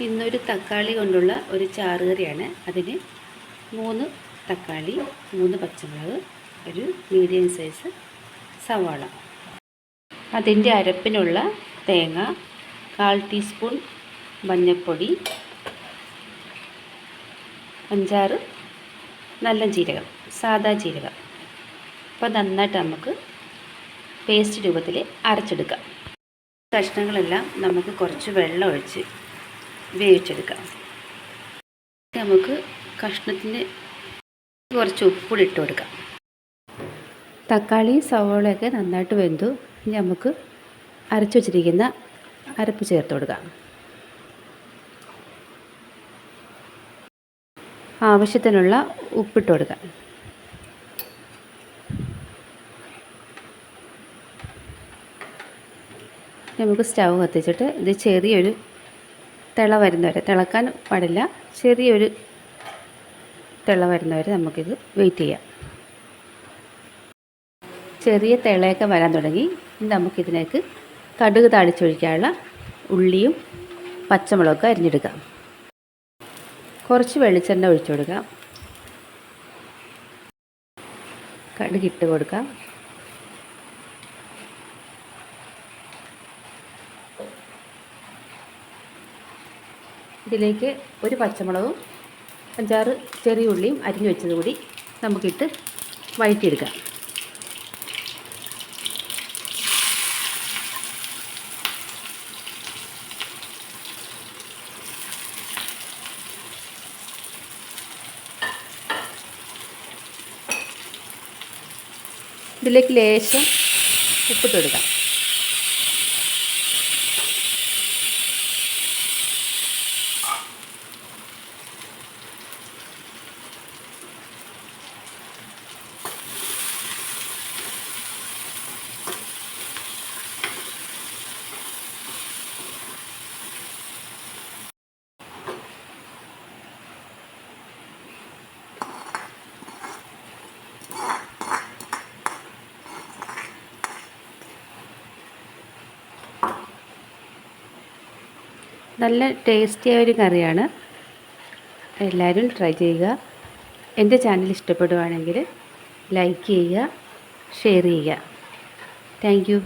ഇന്നൊരു തക്കാളി കൊണ്ടുള്ള ഒരു ചാറുകറിയാണ്. അതിന് മൂന്ന് തക്കാളി മൂന്ന് പച്ചമുളക് ഒരു മീഡിയം സൈസ് സവാള. അതിന്റെ അരപ്പിനുള്ള തേങ്ങ കാൽ ടീസ്പൂൺ മഞ്ഞൾപ്പൊടി അഞ്ചാറ് നല്ല ജീരകം സാദാ ജീരകം. അപ്പോൾ നന്നായിട്ട് നമുക്ക് പേസ്റ്റ് രൂപത്തിൽ അരച്ചെടുക്കാം. കഷ്ണങ്ങളെല്ലാം നമുക്ക് കുറച്ച് വെള്ളം ഒഴിച്ച് വേവിച്ചെടുക്കാം. നമുക്ക് കഷ്ണത്തിന് കുറച്ച് ഉപ്പുകൂടി ഇട്ട് കൊടുക്കാം. തക്കാളി സവോളയൊക്കെ നന്നായിട്ട് വെന്തു. ഇനി നമുക്ക് അരച്ചു വച്ചിരിക്കുന്ന അരപ്പ് ചേർത്ത് കൊടുക്കാം. ആവശ്യത്തിനുള്ള ഉപ്പിട്ട് കൊടുക്കാം. നമുക്ക് സ്റ്റൗ കത്തിച്ചിട്ട് ഇത് ചെറിയൊരു തിള വരുന്നവരെ. തിളക്കാൻ പാടില്ല. ചെറിയൊരു തിള വരുന്നവരെ നമുക്കിത് വെയിറ്റ് ചെയ്യാം. ചെറിയ തിളയൊക്കെ വരാൻ തുടങ്ങി. നമുക്കിതിലേക്ക് കടുക് താളിച്ചൊഴിക്കാനുള്ള ഉള്ളിയും പച്ചമുളകൊക്കെ അരിഞ്ഞെടുക്കാം. കുറച്ച് വെളിച്ചെണ്ണ ഒഴിച്ചു കൊടുക്കാം. കടുകിട്ട് കൊടുക്കാം. ഇതിലേക്ക് ഒരു പച്ചമുളകും അഞ്ചാറ് ചെറിയ ഉള്ളിയും അരിഞ്ഞു വെച്ചത് കൂടി നമുക്കിട്ട് വഴറ്റിയെടുക്കാം. ഇതിലേക്ക് ലേശം ഉപ്പിട്ട് കൊടുക്കാം. നല്ല ടേസ്റ്റിയായ ഒരു കറിയാണ്. എല്ലാവരും ട്രൈ ചെയ്യുക. എന്റെ ചാനൽ ഇഷ്ടപ്പെടുവാണെങ്കിൽ ലൈക്ക് ചെയ്യുക ഷെയർ ചെയ്യുക. താങ്ക്